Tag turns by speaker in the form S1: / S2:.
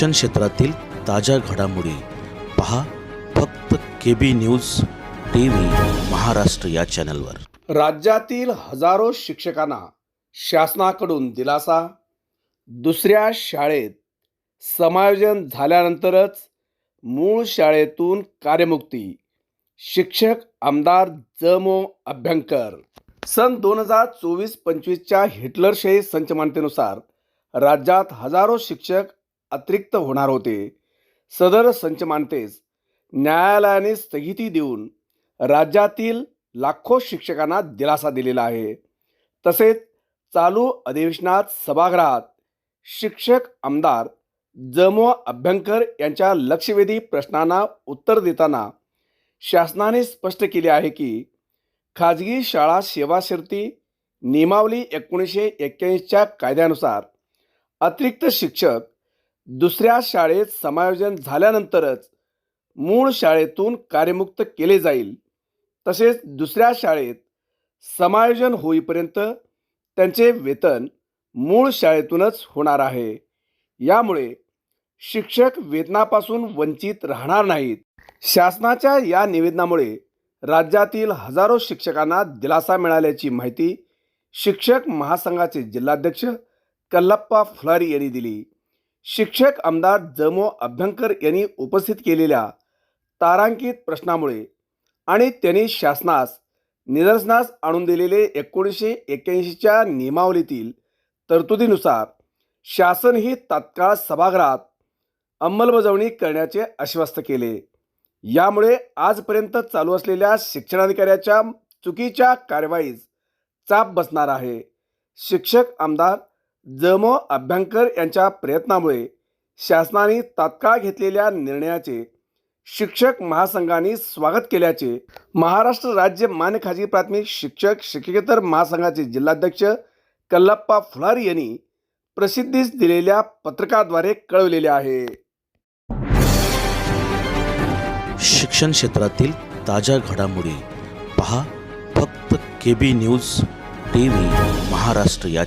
S1: शिक्षण क्षेत्रातील ताज्या घडामोडी पहा फक्त K B news T V Maharashtra या चॅनलवर.
S2: राज्यातील हजारो शिक्षकांना शासनाकडून दिलासा. दुसऱ्या शाळेत समायोजन झाल्यानंतरच मूळ शाळेतून कार्यमुक्ती. शिक्षक आमदार जमो अभ्यंकर. सन दोन हजार चोवीस पंचवीसच्या हिटलरशाही संचमानतेनुसार राज्यात हजारो शिक्षक अतिरिक्त होणार होते. सदर संचमानतेस न्यायालयाने स्थगिती देऊन राज्यातील लाखो शिक्षकांना दिलासा दिलेला आहे. तसेच चालू अधिवेशनात सभागृहात शिक्षक आमदार जमो अभ्यंकर यांच्या लक्षवेधी प्रश्नांना उत्तर देताना शासनाने स्पष्ट केले आहे की खाजगी शाळा सेवा शर्ती नियमावली एकोणीसशे एक्क्याऐंशीच्या कायद्यानुसार अतिरिक्त शिक्षक दुसऱ्या शाळेत समायोजन झाल्यानंतरच मूळ शाळेतून कार्यमुक्त केले जाईल. तसेच दुसऱ्या शाळेत समायोजन होईपर्यंत त्यांचे वेतन मूळ शाळेतूनच होणार आहे. यामुळे शिक्षक वेतनापासून वंचित राहणार नाहीत. शासनाच्या या निवेदनामुळे राज्यातील हजारो शिक्षकांना दिलासा मिळाल्याची माहिती शिक्षक महासंघाचे जिल्हाध्यक्ष कल्लप्पा फुलारी यांनी दिली. शिक्षक आमदार जमो अभ्यंकर यांनी उपस्थित केलेल्या तारांकित प्रश्नामुळे आणि त्यांनी शासनास निदर्शनास आणून दिलेले एकोणीसशे एक्क्याऐंशीच्या नियमावलीतील तरतुदीनुसार शासन ही तात्काळ सभागृहात अंमलबजावणी करण्याचे आश्वस्त केले. यामुळे आजपर्यंत चालू असलेल्या शिक्षणाधिकाऱ्याच्या चुकीच्या कारवाईस चाप बसणार आहे. शिक्षक आमदार जमो अभ्यंकर यांच्या प्रयत्नामुळे शासनाने तात्काळ घेतलेल्या निर्णयाचे शिक्षक महासंघाने स्वागत केल्याचे महाराष्ट्र राज्य मान्य खाजगी प्राथमिक शिक्षक शिक्षकेतर महासंघाचे जिल्हाध्यक्ष कल्लप्पा फुलारी यांनी प्रसिद्धीस दिलेल्या पत्रकाद्वारे कळवलेले आहे.
S1: शिक्षण क्षेत्रातील ताज्या घडामोडी पहा. फक्त K B news T V Maharashtra या